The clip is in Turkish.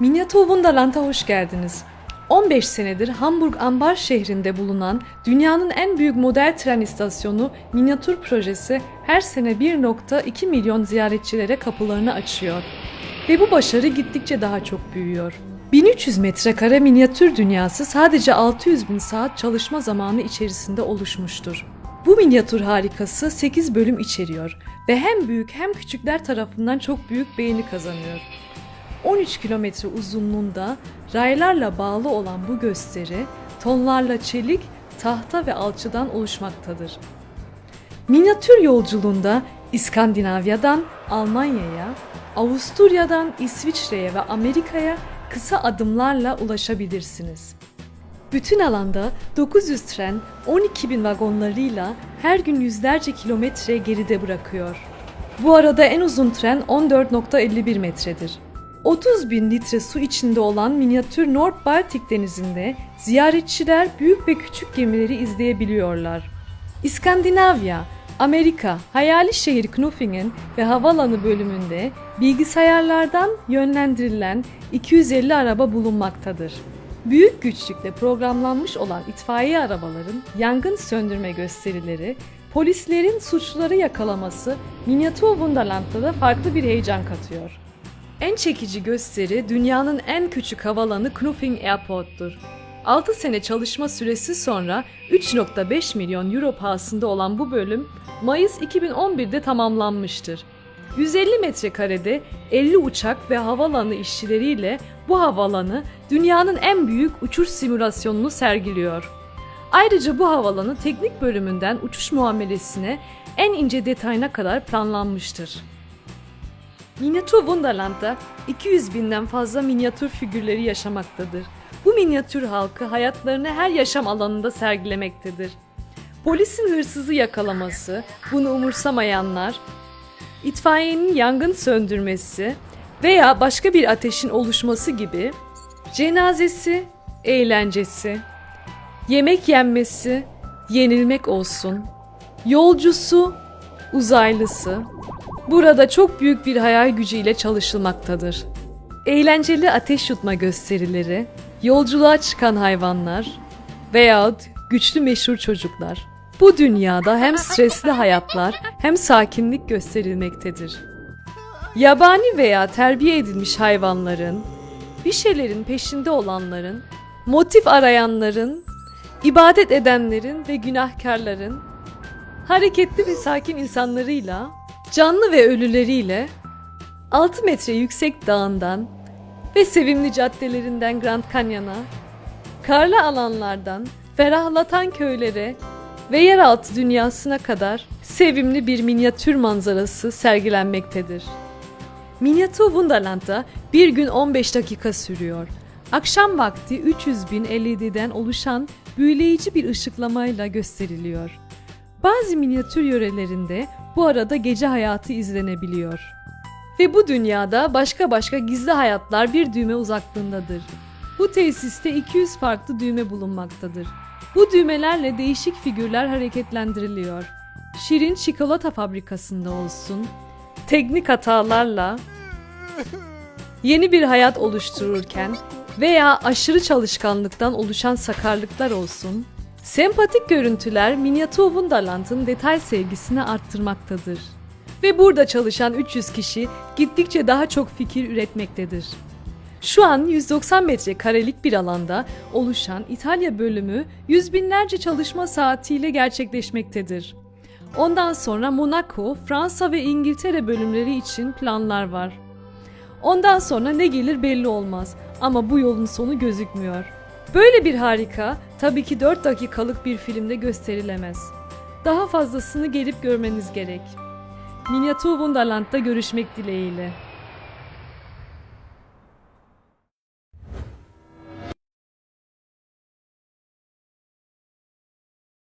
Minyatür Wunderland'a hoş geldiniz. 15 senedir Hamburg Ambar şehrinde bulunan dünyanın en büyük model tren istasyonu Minyatür projesi her sene 1.2 milyon ziyaretçilere kapılarını açıyor. Ve bu başarı gittikçe daha çok büyüyor. 1300 metrekare minyatür dünyası sadece 600 bin saat çalışma zamanı içerisinde oluşmuştur. Bu minyatür harikası 8 bölüm içeriyor ve hem büyük hem küçükler tarafından çok büyük beğeni kazanıyor. 13 kilometre uzunluğunda raylarla bağlı olan bu gösteri tonlarla çelik, tahta ve alçıdan oluşmaktadır. Minyatür yolculuğunda İskandinavya'dan Almanya'ya, Avusturya'dan İsviçre'ye ve Amerika'ya kısa adımlarla ulaşabilirsiniz. Bütün alanda 900 tren 12 bin vagonlarıyla her gün yüzlerce kilometre geride bırakıyor. Bu arada en uzun tren 14.51 metredir. 30 bin litre su içinde olan minyatür North Baltic denizinde ziyaretçiler büyük ve küçük gemileri izleyebiliyorlar. İskandinavya, Amerika, hayali şehir Knufingen ve havalanı bölümünde bilgisayarlardan yönlendirilen 250 araba bulunmaktadır. Büyük güçlükle programlanmış olan itfaiye arabaların yangın söndürme gösterileri, polislerin suçluları yakalaması Minyatür Wunderland'da da farklı bir heyecan katıyor. En çekici gösteri dünyanın en küçük havalanı Knufing Airport'tur. 6 sene çalışma süresi sonra 3.5 milyon euro pahasında olan bu bölüm Mayıs 2011'de tamamlanmıştır. 150 metrekarede 50 uçak ve havalanı işçileriyle bu havalanı dünyanın en büyük uçuş simülasyonunu sergiliyor. Ayrıca bu havalanı teknik bölümünden uçuş muamelesine en ince detayına kadar planlanmıştır. Minyatür Wunderland'da 200 binden fazla minyatür figürleri yaşamaktadır. Bu minyatür halkı hayatlarını her yaşam alanında sergilemektedir. Polisin hırsızı yakalaması, bunu umursamayanlar, itfaiyenin yangın söndürmesi veya başka bir ateşin oluşması gibi cenazesi, eğlencesi, yemek yenmesi, yenilmek olsun, yolcusu, uzaylısı, Burada çok büyük bir hayal gücüyle çalışılmaktadır. Eğlenceli ateş yutma gösterileri, yolculuğa çıkan hayvanlar veyahut güçlü meşhur çocuklar. Bu dünyada hem stresli hayatlar hem sakinlik gösterilmektedir. Yabani veya terbiye edilmiş hayvanların, bir şeylerin peşinde olanların, motif arayanların, ibadet edenlerin ve günahkarların, hareketli ve sakin insanlarıyla Canlı ve ölüleriyle 6 metre yüksek dağından ve sevimli caddelerinden Grand Canyon'a, karlı alanlardan ferahlatan köylere ve yeraltı dünyasına kadar sevimli bir minyatür manzarası sergilenmektedir. Minyatür Wunderland'da bir gün 15 dakika sürüyor. Akşam vakti 300 bin LED'den oluşan büyüleyici bir ışıklamayla gösteriliyor. Bazı minyatür yörelerinde bu arada gece hayatı izlenebiliyor. Ve bu dünyada başka başka gizli hayatlar bir düğme uzaklığındadır. Bu tesiste 200 farklı düğme bulunmaktadır. Bu düğmelerle değişik figürler hareketlendiriliyor. Şirin çikolata fabrikasında olsun, teknik hatalarla yeni bir hayat oluştururken veya aşırı çalışkanlıktan oluşan sakarlıklar olsun, Sempatik görüntüler Minyatür Wunderland'ın detay sevgisini arttırmaktadır. Ve burada çalışan 300 kişi gittikçe daha çok fikir üretmektedir. Şu an 190 metrekarelik bir alanda oluşan İtalya bölümü yüz binlerce çalışma saatiyle gerçekleşmektedir. Ondan sonra Monaco, Fransa ve İngiltere bölümleri için planlar var. Ondan sonra ne gelir belli olmaz ama bu yolun sonu gözükmüyor. Böyle bir harika tabii ki 4 dakikalık bir filmde gösterilemez. Daha fazlasını gelip görmeniz gerek. Minyatür Wunderland'da görüşmek dileğiyle.